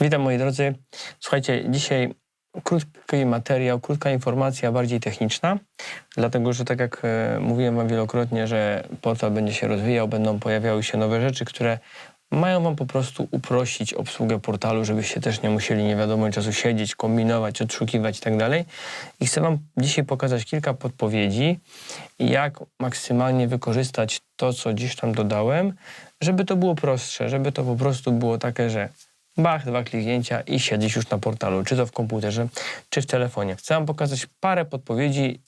Witam moi drodzy. Słuchajcie, dzisiaj krótki materiał, krótka informacja, bardziej techniczna, dlatego że tak jak e, mówiłem Wam wielokrotnie, że portal będzie się rozwijał, będą pojawiały się nowe rzeczy, które mają Wam po prostu uprościć obsługę portalu, żebyście też nie musieli nie wiadomo czasu siedzieć, kombinować, odszukiwać i tak. I chcę Wam dzisiaj pokazać kilka podpowiedzi, jak maksymalnie wykorzystać to, co gdzieś tam dodałem, żeby to było prostsze, żeby to po prostu było takie, że bach, dwa kliknięcia i siedzisz już na portalu, czy to w komputerze, czy w telefonie. Chcę Wam pokazać parę podpowiedzi.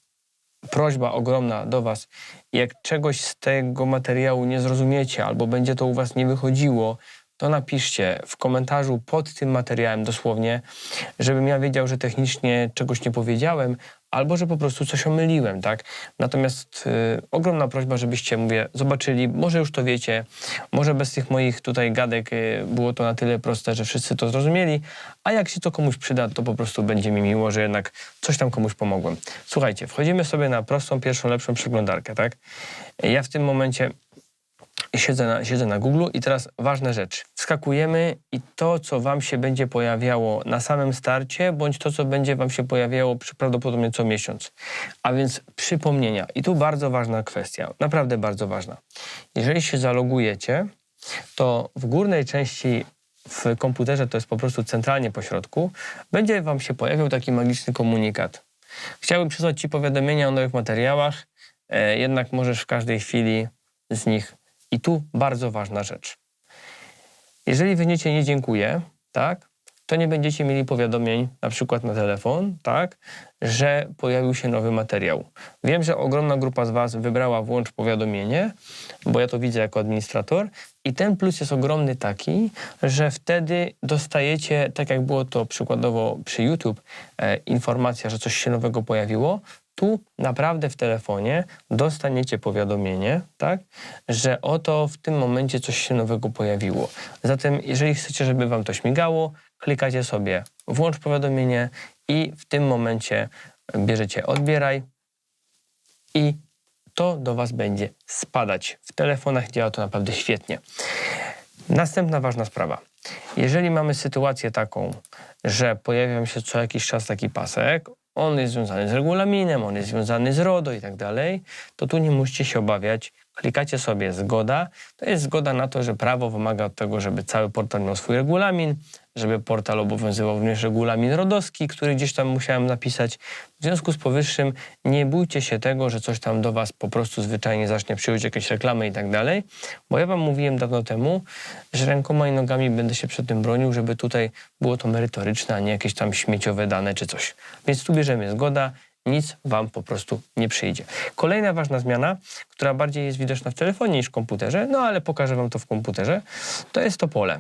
Prośba ogromna do Was. Jak czegoś z tego materiału nie zrozumiecie, albo będzie to u Was nie wychodziło, to napiszcie w komentarzu pod tym materiałem dosłownie, żebym ja wiedział, że technicznie czegoś nie powiedziałem, albo że po prostu coś omyliłem, tak? Natomiast y, ogromna prośba, żebyście, mówię, zobaczyli, może już to wiecie, może bez tych moich tutaj gadek y, było to na tyle proste, że wszyscy to zrozumieli, a jak się to komuś przyda, to po prostu będzie mi miło, że jednak coś tam komuś pomogłem. Słuchajcie, wchodzimy sobie na prostą, pierwszą, lepszą przeglądarkę, tak? Ja w tym momencie siedzę na, siedzę na Google i teraz ważna rzecz. Wskakujemy i to, co Wam się będzie pojawiało na samym starcie, bądź to, co będzie Wam się pojawiało prawdopodobnie co miesiąc. A więc przypomnienia. I tu bardzo ważna kwestia, naprawdę bardzo ważna. Jeżeli się zalogujecie, to w górnej części w komputerze, to jest po prostu centralnie po środku, będzie Wam się pojawiał taki magiczny komunikat. Chciałbym przysłać Ci powiadomienia o nowych materiałach, e, jednak możesz w każdej chwili z nich i tu bardzo ważna rzecz. Jeżeli wyniecie nie dziękuję, tak, to nie będziecie mieli powiadomień na przykład na telefon, tak, że pojawił się nowy materiał. Wiem, że ogromna grupa z Was wybrała włącz powiadomienie, bo ja to widzę jako administrator i ten plus jest ogromny taki, że wtedy dostajecie, tak jak było to przykładowo przy YouTube, e, informacja, że coś się nowego pojawiło, tu naprawdę w telefonie dostaniecie powiadomienie, tak, że oto w tym momencie coś się nowego pojawiło. Zatem, jeżeli chcecie, żeby Wam to śmigało, klikacie sobie włącz powiadomienie i w tym momencie bierzecie odbieraj i to do Was będzie spadać. W telefonach działa to naprawdę świetnie. Następna ważna sprawa. Jeżeli mamy sytuację taką, że pojawia się co jakiś czas taki pasek, on jest związany z regulaminem, on jest związany z RODO i tak dalej, to tu nie musicie się obawiać. Klikacie sobie zgoda. To jest zgoda na to, że prawo wymaga od tego, żeby cały portal miał swój regulamin, żeby portal obowiązywał również regulamin rodowski, który gdzieś tam musiałem napisać. W związku z powyższym nie bójcie się tego, że coś tam do Was po prostu zwyczajnie zacznie przyjąć jakieś reklamy i tak dalej, bo ja Wam mówiłem dawno temu, że rękoma i nogami będę się przed tym bronił, żeby tutaj było to merytoryczne, a nie jakieś tam śmieciowe dane czy coś. Więc tu bierzemy zgoda, nic Wam po prostu nie przyjdzie. Kolejna ważna zmiana, która bardziej jest widoczna w telefonie niż w komputerze, no ale pokażę Wam to w komputerze, to jest to pole.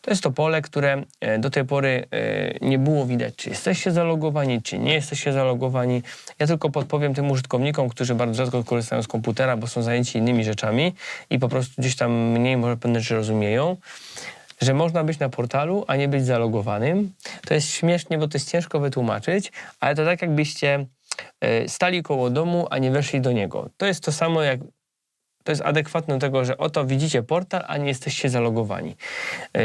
To jest to pole, które e, do tej pory e, nie było widać, czy jesteście zalogowani, czy nie jesteście zalogowani. Ja tylko podpowiem tym użytkownikom, którzy bardzo rzadko korzystają z komputera, bo są zajęci innymi rzeczami i po prostu gdzieś tam mniej może pewne rzeczy rozumieją, że można być na portalu, a nie być zalogowanym. To jest śmiesznie, bo to jest ciężko wytłumaczyć, ale to tak jakbyście e, stali koło domu, a nie weszli do niego. To jest to samo jak to jest adekwatne do tego, że oto widzicie portal, a nie jesteście zalogowani. Yy,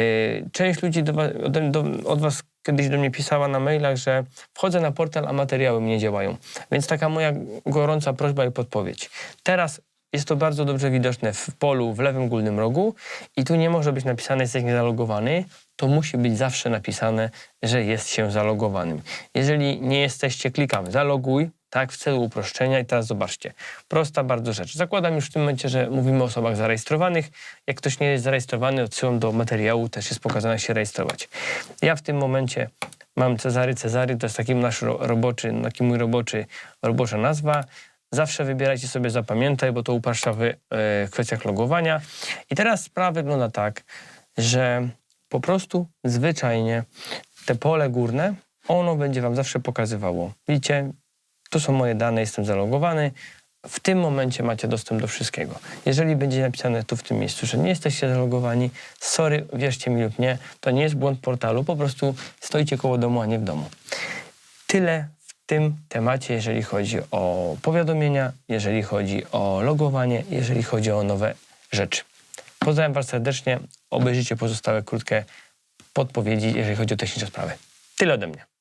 Część ludzi do, wa- ode- do, od Was kiedyś do mnie pisała na mailach, że wchodzę na portal, a materiały mi nie działają. Więc taka moja gorąca prośba i podpowiedź. Teraz jest to bardzo dobrze widoczne w polu w lewym górnym rogu i tu nie może być napisane jesteś niezalogowany, to musi być zawsze napisane, że jest się zalogowanym. Jeżeli nie jesteście, klikamy zaloguj, tak, w celu uproszczenia i teraz zobaczcie, prosta bardzo rzecz. Zakładam już w tym momencie, że mówimy o osobach zarejestrowanych. Jak ktoś nie jest zarejestrowany, odsyłam do materiału, też jest pokazane się rejestrować. Ja w tym momencie mam Cezary Cezary, to jest taki nasz ro- roboczy, taki mój roboczy, robocza nazwa. Zawsze wybierajcie sobie zapamiętaj, bo to upraszcza w e, kwestiach logowania. I teraz sprawa wygląda tak, że po prostu zwyczajnie te pole górne, ono będzie Wam zawsze pokazywało. Widzicie, to są moje dane, jestem zalogowany. W tym momencie macie dostęp do wszystkiego. Jeżeli będzie napisane tu w tym miejscu, że nie jesteście zalogowani, sorry, wierzcie mi lub nie, to nie jest błąd portalu, po prostu stoicie koło domu, a nie w domu. Tyle tym temacie, jeżeli chodzi o powiadomienia, jeżeli chodzi o logowanie, jeżeli chodzi o nowe rzeczy. Pozdrawiam Was serdecznie. Obejrzyjcie pozostałe krótkie podpowiedzi, jeżeli chodzi o techniczne sprawy. Tyle ode mnie.